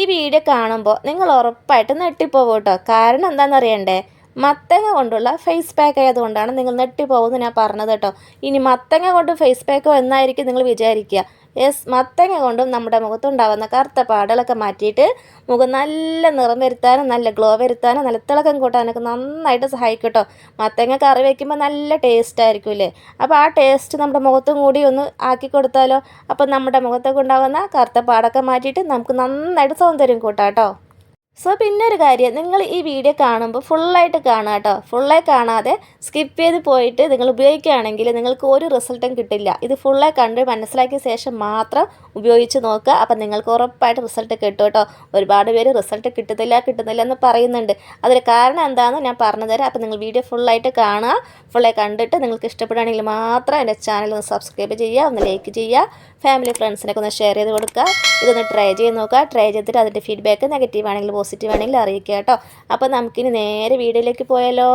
ഈ വീഡിയോ കാണുമ്പോൾ നിങ്ങൾ ഉറപ്പായിട്ട് നെട്ടിപ്പോകും കേട്ടോ കാരണം എന്താണെന്ന് അറിയണ്ടേ? മത്തങ്ങ കൊണ്ടുള്ള ഫേസ് പാക്ക് ആയതുകൊണ്ടാണ് നിങ്ങൾ നെട്ടിപ്പോകുമെന്ന് ഞാൻ പറഞ്ഞത് കേട്ടോ. ഇനി മത്തങ്ങ കൊണ്ട് ഫേസ് പാക്കോ എന്നായിരിക്കും നിങ്ങൾ വിചാരിക്കുക. യെസ് മത്തങ്ങ കൊണ്ടും നമ്മുടെ മുഖത്തുണ്ടാകുന്ന കറുത്ത പാടുകളൊക്കെ മാറ്റിയിട്ട് മുഖം നല്ല നിറം വരുത്താനും നല്ല ഗ്ലോ വരുത്താനും നല്ല തിളക്കം കൂട്ടാനൊക്കെ നന്നായിട്ട് സഹായിക്കും കേട്ടോ മത്തങ്ങ കറി വയ്ക്കുമ്പോൾ നല്ല ടേസ്റ്റ് ആയിരിക്കുമല്ലേ അപ്പോൾ ആ ടേസ്റ്റ് നമ്മുടെ മുഖത്തും കൂടി ഒന്ന് ആക്കി കൊടുത്താലോ? അപ്പോൾ നമ്മുടെ മുഖത്തൊക്കെ ഉണ്ടാകുന്ന കറുത്ത പാടൊക്കെ മാറ്റിയിട്ട് നമുക്ക് നന്നായിട്ട് സൗന്ദര്യം കൂട്ടാം കേട്ടോ സോ പിന്നെ ഒരു കാര്യം നിങ്ങൾ ഈ വീഡിയോ കാണുമ്പോൾ ഫുള്ളായിട്ട് കാണുക കേട്ടോ ഫുള്ളായി കാണാതെ സ്കിപ്പ് ചെയ്ത് പോയിട്ട് നിങ്ങൾ ഉപയോഗിക്കുകയാണെങ്കിൽ നിങ്ങൾക്ക് ഒരു റിസൾട്ടും കിട്ടില്ല. ഇത് ഫുള്ളായി കണ്ട് മനസ്സിലാക്കിയ ശേഷം മാത്രം ഉപയോഗിച്ച് നോക്കുക. അപ്പം നിങ്ങൾക്ക് ഉറപ്പായിട്ട് റിസൾട്ട് കിട്ടും കേട്ടോ ഒരുപാട് പേര് റിസൾട്ട് കിട്ടുന്നില്ല കിട്ടുന്നില്ല എന്ന് പറയുന്നുണ്ട്. അതിന് കാരണം എന്താണെന്ന് ഞാൻ പറഞ്ഞുതരാം അപ്പം നിങ്ങൾ വീഡിയോ ഫുള്ളായിട്ട് കാണുക. ഫുള്ളായി കണ്ടിട്ട് നിങ്ങൾക്ക് ഇഷ്ടപ്പെടുകയാണെങ്കിൽ മാത്രം എന്റെ ചാനൽ ഒന്ന് സബ്സ്ക്രൈബ് ചെയ്യുക ഒന്ന് ലൈക്ക് ചെയ്യുക. ഫാമിലി ഫ്രണ്ട്സിനൊക്കെ ഒന്ന് ഷെയർ ചെയ്ത് കൊടുക്കുക. ഇതൊന്ന് ട്രൈ ചെയ്ത് നോക്കുക. ട്രൈ ചെയ്തിട്ട് അതിന്റെ ഫീഡ്ബാക്ക് നെഗറ്റീവ് ആണെങ്കിൽ പോസിറ്റീവ് ആണെങ്കിൽ അറിയിക്കുക കേട്ടോ. അപ്പോൾ നമുക്കിനി നേരെ വീഡിയോയിലേക്ക് പോയാലോ.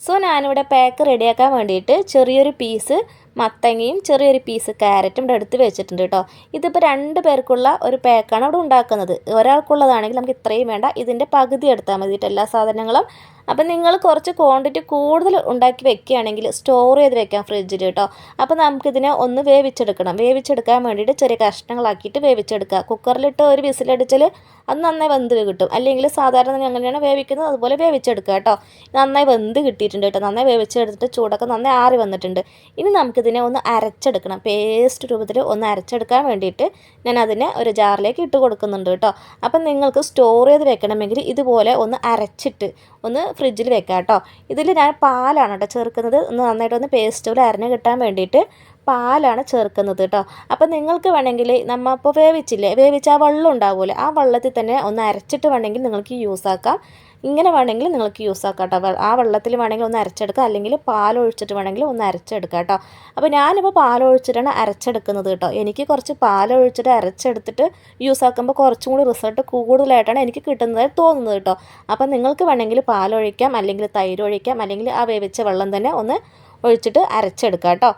സോ ഞാനിവിടെ പാക്ക് റെഡിയാക്കാൻ വേണ്ടിയിട്ട് ചെറിയൊരു പീസ് മത്തങ്ങയും ചെറിയൊരു പീസ് ക്യാരറ്റും ഇവിടെ എടുത്ത് വെച്ചിട്ടുണ്ട് കേട്ടോ. ഇതിപ്പോൾ രണ്ട് പേർക്കുള്ള ഒരു പാക്കാണ് അവിടെ ഉണ്ടാക്കുന്നത്. ഒരാൾക്കുള്ളതാണെങ്കിൽ നമുക്ക് ഇത്രയും വേണ്ട. ഇതിന്റെ പകുതി എടുത്താൽ മതി എല്ലാ സാധനങ്ങളും. അപ്പം നിങ്ങൾ കുറച്ച് ക്വാണ്ടിറ്റി കൂടുതൽ ഉണ്ടാക്കി വെക്കുകയാണെങ്കിൽ സ്റ്റോർ ചെയ്ത് വെക്കാം ഫ്രിഡ്ജിൽ കേട്ടോ. അപ്പോൾ നമുക്കിതിനെ ഒന്ന് വേവിച്ചെടുക്കണം. വേവിച്ചെടുക്കാൻ വേണ്ടിയിട്ട് ചെറിയ കഷ്ണങ്ങളാക്കിയിട്ട് വേവിച്ചെടുക്കുക. കുക്കറിലിട്ട് ഒരു വിസിലടിച്ചാൽ അത് നന്നായി വെന്ത് കിട്ടും. അല്ലെങ്കിൽ സാധാരണ എങ്ങനെയാണ് വേവിക്കുന്നത്. അതുപോലെ വേവിച്ചെടുക്കുക കേട്ടോ. നന്നായി വെന്ത് കിട്ടിയിട്ടുണ്ട് കേട്ടോ. നന്നായി വേവിച്ചെടുത്തിട്ട് ചൂടൊക്കെ നന്നായി ആറി വന്നിട്ടുണ്ട്. ഇനി നമുക്കിതിനെ ഒന്ന് അരച്ചെടുക്കണം. പേസ്റ്റ് രൂപത്തിൽ ഒന്ന് അരച്ചെടുക്കാൻ വേണ്ടിയിട്ട് ഞാൻ അതിനെ ഒരു ജാറിലേക്ക് ഇട്ട് കൊടുക്കുന്നുണ്ട് കേട്ടോ. അപ്പം നിങ്ങൾക്ക് സ്റ്റോർ ചെയ്ത് വെക്കണമെങ്കിൽ ഇതുപോലെ ഒന്ന് അരച്ചിട്ട് ഒന്ന് ഫ്രിഡ്ജിൽ വെക്കാം കേട്ടോ. ഇതിൽ ഞാൻ പാലാണ് കേട്ടോ ചേർക്കുന്നത്. ഒന്ന് നന്നായിട്ട് ഒന്ന് പേസ്റ്റ് പോലെ അരഞ്ഞ് കിട്ടാൻ വേണ്ടിയിട്ട് പാലാണ് ചേർക്കുന്നത് കേട്ടോ. അപ്പം നിങ്ങൾക്ക് വേണമെങ്കിൽ നമ്മൾ ഇപ്പോൾ വേവിച്ചില്ലേ? വേവിച്ച ആ വെള്ളം ഉണ്ടാവുമല്ലോ. ആ വെള്ളത്തിൽ തന്നെ ഒന്ന് അരച്ചിട്ട് വേണമെങ്കിൽ നിങ്ങൾക്ക് യൂസ് ആക്കാം. ഇങ്ങനെ വേണമെങ്കിൽ നിങ്ങൾക്ക് യൂസ് ആക്കാം കേട്ടോ ആ വെള്ളത്തിൽ വേണമെങ്കിൽ ഒന്ന് അരച്ചെടുക്കുക. അല്ലെങ്കിൽ പാലൊഴിച്ചിട്ട് വേണമെങ്കിൽ ഒന്ന് അരച്ചെടുക്കാം കേട്ടോ അപ്പോൾ ഞാനിപ്പോൾ പാലൊഴിച്ചിട്ടാണ് അരച്ചെടുക്കുന്നത് കേട്ടോ എനിക്ക് കുറച്ച് പാലൊഴിച്ചിട്ട് അരച്ചെടുത്തിട്ട് യൂസ് ആക്കുമ്പോൾ കുറച്ചും കൂടി റിസൾട്ട് കൂടുതലായിട്ടാണ് എനിക്ക് കിട്ടുന്നതായി തോന്നുന്നത് കേട്ടോ അപ്പോൾ നിങ്ങൾക്ക് വേണമെങ്കിൽ പാലൊഴിക്കാം അല്ലെങ്കിൽ തൈര് ഒഴിക്കാം. അല്ലെങ്കിൽ ആ വേവിച്ച വെള്ളം തന്നെ ഒന്ന് ഒഴിച്ചിട്ട് അരച്ചെടുക്കാം കേട്ടോ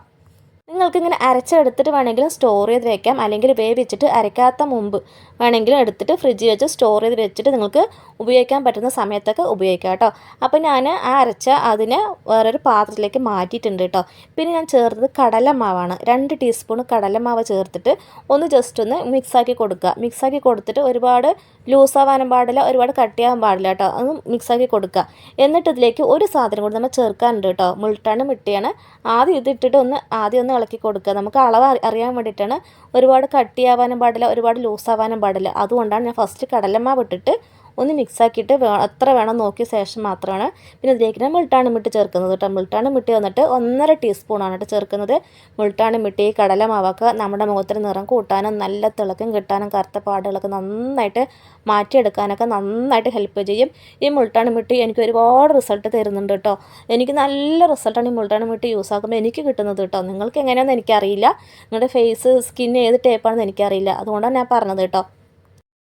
നിങ്ങൾക്കിങ്ങനെ അരച്ചെടുത്തിട്ട് വേണമെങ്കിലും സ്റ്റോർ ചെയ്ത് വെക്കാം. അല്ലെങ്കിൽ വേവിച്ചിട്ട് അരയ്ക്കാത്ത മുമ്പ് വേണമെങ്കിലും എടുത്തിട്ട് ഫ്രിഡ്ജിൽ വെച്ച് സ്റ്റോർ ചെയ്ത് വെച്ചിട്ട് നിങ്ങൾക്ക് ഉപയോഗിക്കാൻ പറ്റുന്ന സമയത്തൊക്കെ ഉപയോഗിക്കാം കേട്ടോ. അപ്പോൾ ഞാൻ ആ അരച്ച അതിനെ വേറൊരു പാത്രത്തിലേക്ക് മാറ്റിയിട്ടുണ്ട് കേട്ടോ. പിന്നെ ഞാൻ ചേർത്തത് കടലമാവാണ് രണ്ട് ടീസ്പൂൺ കടലമാവ് ചേർത്തിട്ട് ഒന്ന് ജസ്റ്റ് ഒന്ന് മിക്സാക്കി കൊടുക്കുക. മിക്സാക്കി കൊടുത്തിട്ട് ഒരുപാട് ലൂസാവാനും പാടില്ല ഒരുപാട് കട്ടിയാവാൻ പാടില്ല കേട്ടോ. അത് മിക്സാക്കി കൊടുക്കുക. എന്നിട്ട് ഇതിലേക്ക് ഒരു സാധനം കൂടി നമ്മൾ ചേർക്കാനുണ്ട് കേട്ടോ. മുൾട്ടാണ് മിട്ടിയാണ്. ആദ്യം ഇതിട്ടിട്ട് ഒന്ന് ആദ്യം ഒന്ന് ഇളക്കി കൊടുക്കുക. നമുക്ക് അളവ് അറിയാൻ വേണ്ടിയിട്ടാണ് ഒരുപാട് കട്ടിയാവാനും പാടില്ല ഒരുപാട് ലൂസാവാനും പാടില്ല. അതുകൊണ്ടാണ് ഞാൻ ഫസ്റ്റ് കടലമാവ് ഇട്ടിട്ട് ഒന്ന് മിക്സാക്കിയിട്ട് അത്ര വേണം നോക്കിയ ശേഷം മാത്രമാണ് പിന്നെ അതിലേക്ക് ഞാൻ മുൾട്ടാണ് മിട്ട് ചേർക്കുന്നത് കേട്ടോ. മുൾട്ടാണ് മിട്ടി വന്നിട്ട് ഒന്നര ടീസ്പൂണാണ് കേട്ടോ ചേർക്കുന്നത്. മുൾട്ടാണ് കടല കടലമാവൊക്കെ നമ്മുടെ മുഖത്തിന് നിറം കൂട്ടാനും നല്ല തിളക്കം കിട്ടാനും കറുത്ത പാടുകളൊക്കെ നന്നായിട്ട് മാറ്റിയെടുക്കാനൊക്കെ നന്നായിട്ട് ഹെൽപ്പ് ചെയ്യും. ഈ മുൾട്ടാണ് മിട്ടി എനിക്ക് ഒരുപാട് റിസൾട്ട് തരുന്നുണ്ട് കേട്ടോ. എനിക്ക് നല്ല റിസൾട്ടാണ് ഈ മുൾട്ടാണ് മിട്ടി യൂസ് ആക്കുമ്പോൾ എനിക്ക് കിട്ടുന്നത് കേട്ടോ. നിങ്ങൾക്ക് എങ്ങനെയാണെന്ന് എനിക്കറിയില്ല. നിങ്ങളുടെ ഫേസ് സ്കിൻ ഏത് ടൈപ്പാണെന്ന് എനിക്കറിയില്ല. അതുകൊണ്ടാണ് ഞാൻ പറഞ്ഞത് കേട്ടോ.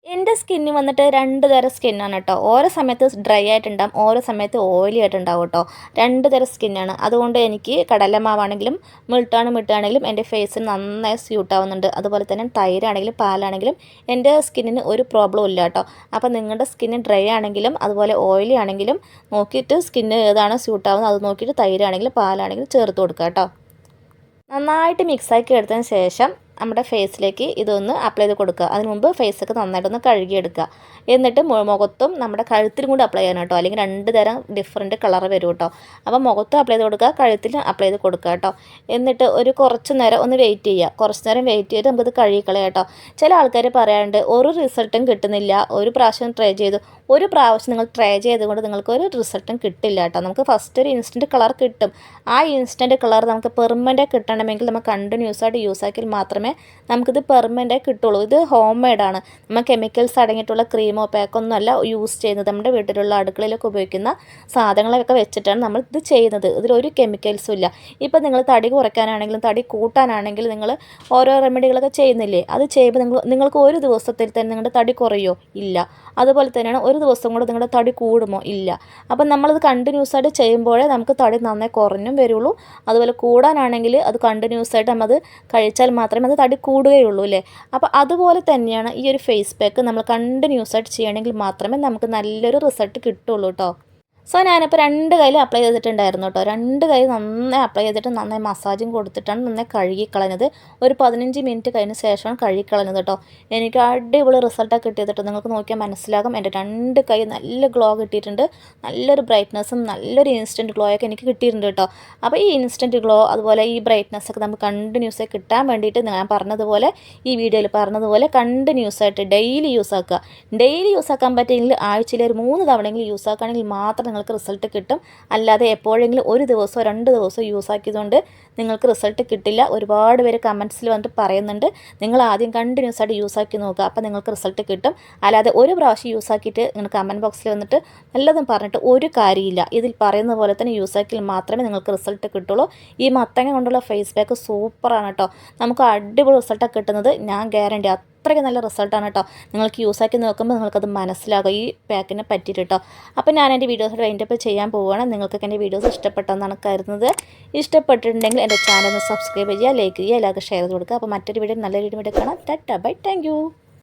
എന്റെ സ്കിന്നിൽ വന്നിട്ട് രണ്ട് തരം സ്കിന്നാണ് കേട്ടോ. ഓരോ സമയത്ത് ഡ്രൈ ആയിട്ടുണ്ടാകും ഓരോ സമയത്ത് ഓയിലി ആയിട്ടുണ്ടാവും കേട്ടോ. രണ്ട് തരം സ്കിന്നാണ്. അതുകൊണ്ട് എനിക്ക് കടലമാവാണെങ്കിലും മിൾട്ടാണ് മിട്ടാണെങ്കിലും എന്റെ ഫേസിന് നന്നായി സ്യൂട്ട് ആവുന്നുണ്ട്. അതുപോലെ തന്നെ തൈരാണെങ്കിലും പാലാണെങ്കിലും എന്റെ സ്കിന്നിന് ഒരു പ്രോബ്ലം ഇല്ല കേട്ടോ. അപ്പോൾ നിങ്ങളുടെ സ്കിന്ന് ഡ്രൈ ആണെങ്കിലും അതുപോലെ ഓയിലി ആണെങ്കിലും നോക്കിയിട്ട് സ്കിന്ന് ഏതാണ് സ്യൂട്ട് ആവുന്നത് അത് നോക്കിയിട്ട് തൈരാണെങ്കിലും പാലാണെങ്കിലും ചേർത്ത് കൊടുക്കുക കേട്ടോ. നന്നായിട്ട് മിക്സാക്കി എടുത്തതിന് ശേഷം നമ്മുടെ ഫേസിലേക്ക് ഇതൊന്ന് അപ്ലൈ ചെയ്ത് കൊടുക്കുക. അതിന് മുമ്പ് ഫേസൊക്കെ നന്നായിട്ടൊന്ന് കഴുകിയെടുക്കുക. എന്നിട്ട് മുഖത്തും നമ്മുടെ കഴുത്തിലും കൂടി അപ്ലൈ ചെയ്യണം കേട്ടോ. അല്ലെങ്കിൽ രണ്ട് തരം ഡിഫറെന്റ് കളർ വരും കേട്ടോ. അപ്പോൾ മുഖത്തും അപ്ലൈ ചെയ്ത് കൊടുക്കുക കഴുത്തിലും അപ്ലൈ ചെയ്ത് കൊടുക്കുക കേട്ടോ. എന്നിട്ട് ഒരു കുറച്ച് നേരം ഒന്ന് വെയിറ്റ് ചെയ്യുക. കുറച്ച് നേരം വെയിറ്റ് ചെയ്ത് നമുക്കിത് കഴുകിക്കളയാം കേട്ടോ. ചില ആൾക്കാർ പറയാറുണ്ട് ഒരു റിസൾട്ടും കിട്ടുന്നില്ല. ഒരു പ്രാവശ്യം ട്രൈ ചെയ്തു. ഒരു പ്രാവശ്യം നിങ്ങൾ ട്രൈ ചെയ്തുകൊണ്ട് നിങ്ങൾക്ക് ഒരു റിസൾട്ടും കിട്ടില്ല കേട്ടോ. നമുക്ക് ഫസ്റ്റ് ഒരു ഇൻസ്റ്റന്റ് കളർ കിട്ടും. ആ ഇൻസ്റ്റന്റ് കളർ നമുക്ക് പെർമനന്റ് കിട്ടണമെങ്കിൽ നമ്മൾ കണ്ടിന്യൂസ് ആയിട്ട് യൂസ് ആക്കിയാൽ മാത്രമേ നമുക്കിത് പെർമനന്റ് കിട്ടുള്ളൂ. ഇത് ഹോം മെയ്ഡാണ് നമ്മൾ കെമിക്കൽസ് അടങ്ങിയിട്ടുള്ള ക്രീമോ പാക്കൊന്നും അല്ല യൂസ് ചെയ്യുന്നത്. നമ്മുടെ വീട്ടിലുള്ള അടുക്കളയിലൊക്കെ ഉപയോഗിക്കുന്ന സാധനങ്ങളൊക്കെ വെച്ചിട്ടാണ് നമ്മൾ ഇത് ചെയ്യുന്നത്. ഇതിലൊരു കെമിക്കൽസും ഇല്ല. ഇപ്പം നിങ്ങൾ തടി കുറയ്ക്കാനാണെങ്കിലും തടി കൂട്ടാനാണെങ്കിലും നിങ്ങൾ ഓരോ റെമഡികളൊക്കെ ചെയ്യുന്നില്ലേ? അത് ചെയ്യുമ്പോൾ നിങ്ങൾ നിങ്ങൾക്ക് ഒരു ദിവസത്തിൽ തന്നെ നിങ്ങളുടെ തടി കുറയോ? ഇല്ല. അതുപോലെ തന്നെയാണ് ഒരു ദിവസം കൂടെ നിങ്ങളുടെ തടി കൂടുമോ? ഇല്ല. അപ്പം നമ്മളത് കണ്ടിന്യൂസ് ആയിട്ട് ചെയ്യുമ്പോഴേ നമുക്ക് തടി നന്നായി കുറഞ്ഞും വരുള്ളൂ. അതുപോലെ കൂടാനാണെങ്കിൽ അത് കണ്ടിന്യൂസ് ആയിട്ട് നമ്മൾ കഴിച്ചാൽ മാത്രമേ അത് നമുക്ക് തടി കൂടുകയുള്ളൂ അല്ലേ അപ്പോൾ അതുപോലെ തന്നെയാണ് ഈ ഒരു ഫേസ് പാക്ക് നമ്മൾ കണ്ടിന്യൂസ് ആയിട്ട് ചെയ്യണമെങ്കിൽ മാത്രമേ നമുക്ക് നല്ലൊരു റിസൾട്ട് കിട്ടുള്ളൂ കേട്ടോ സോ ഞാനിപ്പോൾ രണ്ട് കയ്യിൽ അപ്ലൈ ചെയ്തിട്ടുണ്ടായിരുന്നു കേട്ടോ രണ്ട് കൈ നന്നായി അപ്ലൈ ചെയ്തിട്ട് നന്നായി മസാജും കൊടുത്തിട്ടാണ് നന്നായി കഴുകിക്കളഞ്ഞത്. ഒരു പതിനഞ്ച് മിനിറ്റ് കഴിഞ്ഞ ശേഷമാണ് കഴുകിക്കളഞ്ഞത് കേട്ടോ എനിക്ക് അടിപൊളി റിസൾട്ടൊക്കെ കിട്ടിയത് കേട്ടോ നിങ്ങൾക്ക് നോക്കിയാൽ മനസ്സിലാകും. എന്റെ രണ്ട് കൈ നല്ല ഗ്ലോ കിട്ടിയിട്ടുണ്ട്. നല്ലൊരു ബ്രൈറ്റ്നസ്സും നല്ലൊരു ഇൻസ്റ്റന്റ് ഗ്ലോ ഒക്കെ എനിക്ക് കിട്ടിയിട്ടുണ്ട് കേട്ടോ അപ്പോൾ ഈ ഇൻസ്റ്റന്റ് ഗ്ലോ അതുപോലെ ഈ ബ്രൈറ്റ്നസ് ഒക്കെ നമുക്ക് കണ്ടിന്യൂസ് ആയി കിട്ടാൻ വേണ്ടിയിട്ട് ഞാൻ പറഞ്ഞതുപോലെ ഈ വീഡിയോയിൽ പറഞ്ഞതുപോലെ കണ്ടിന്യൂസ് ആയിട്ട് ഡെയിലി യൂസ് ആക്കുക. ഡെയിലി യൂസ് ആക്കാൻ പറ്റിയെങ്കിൽ ആഴ്ചയിൽ ഒരു മൂന്ന് തവണയെങ്കിലും യൂസ് ആക്കുകയാണെങ്കിൽ മാത്രം നിങ്ങൾക്ക് റിസൾട്ട് കിട്ടും. അല്ലാതെ എപ്പോഴെങ്കിലും ഒരു ദിവസമോ രണ്ട് ദിവസമോ യൂസ് ആക്കിയതുകൊണ്ട് നിങ്ങൾക്ക് റിസൾട്ട് കിട്ടില്ല. ഒരുപാട് പേര് കമൻസിൽ വന്നിട്ട് പറയുന്നുണ്ട്. നിങ്ങൾ ആദ്യം കണ്ടിന്യൂസ് ആയിട്ട് യൂസ് ആക്കി നോക്കുക. അപ്പോൾ നിങ്ങൾക്ക് റിസൾട്ട് കിട്ടും. അല്ലാതെ ഒരു പ്രാവശ്യം യൂസ് ആക്കിയിട്ട് നിങ്ങൾ കമന്റ് ബോക്സിൽ വന്നിട്ട് നല്ലതും പറഞ്ഞിട്ട് ഒരു കാര്യമില്ല. ഇതിൽ പറയുന്ന പോലെ തന്നെ യൂസ് ആക്കിയാൽ മാത്രമേ നിങ്ങൾക്ക് റിസൾട്ട് കിട്ടുള്ളൂ. ഈ മത്തങ്ങ കൊണ്ടുള്ള ഫേസ് പാക്ക് സൂപ്പറാണ് കേട്ടോ. നമുക്ക് അടിപൊളി റിസൾട്ടൊക്കെ കിട്ടുന്നത്. ഞാൻ ഗ്യാരണ്ടി അത്രയ്ക്ക് നല്ല റിസൾട്ടാണ് കേട്ടോ. നിങ്ങൾക്ക് യൂസാക്കി നോക്കുമ്പോൾ നിങ്ങൾക്കത് മനസ്സിലാകും. ഈ പാക്കിനെ പറ്റിയിട്ട് കേട്ടോ. അപ്പോൾ ഞാൻ എന്റെ വീഡിയോസ് വൈൻഡപ്പ് ചെയ്യാൻ പോവുകയാണ്. നിങ്ങൾക്കൊക്കെ എന്റെ വീഡിയോസ് ഇഷ്ടപ്പെട്ടെന്നാണ് കരുതുന്നത്. ഇഷ്ടപ്പെട്ടിട്ടുണ്ടെങ്കിൽ എന്റെ ചാനൽ ഒന്ന് സബ്സ്ക്രൈബ് ചെയ്യുക ലൈക്ക് ചെയ്യുക എല്ലാവർക്കും ഷെയർ ചെയ്ത് കൊടുക്കുക. അപ്പോൾ മറ്റൊരു വീഡിയോ നല്ലൊരു വീഡിയോ കാണാം. Tata bye thank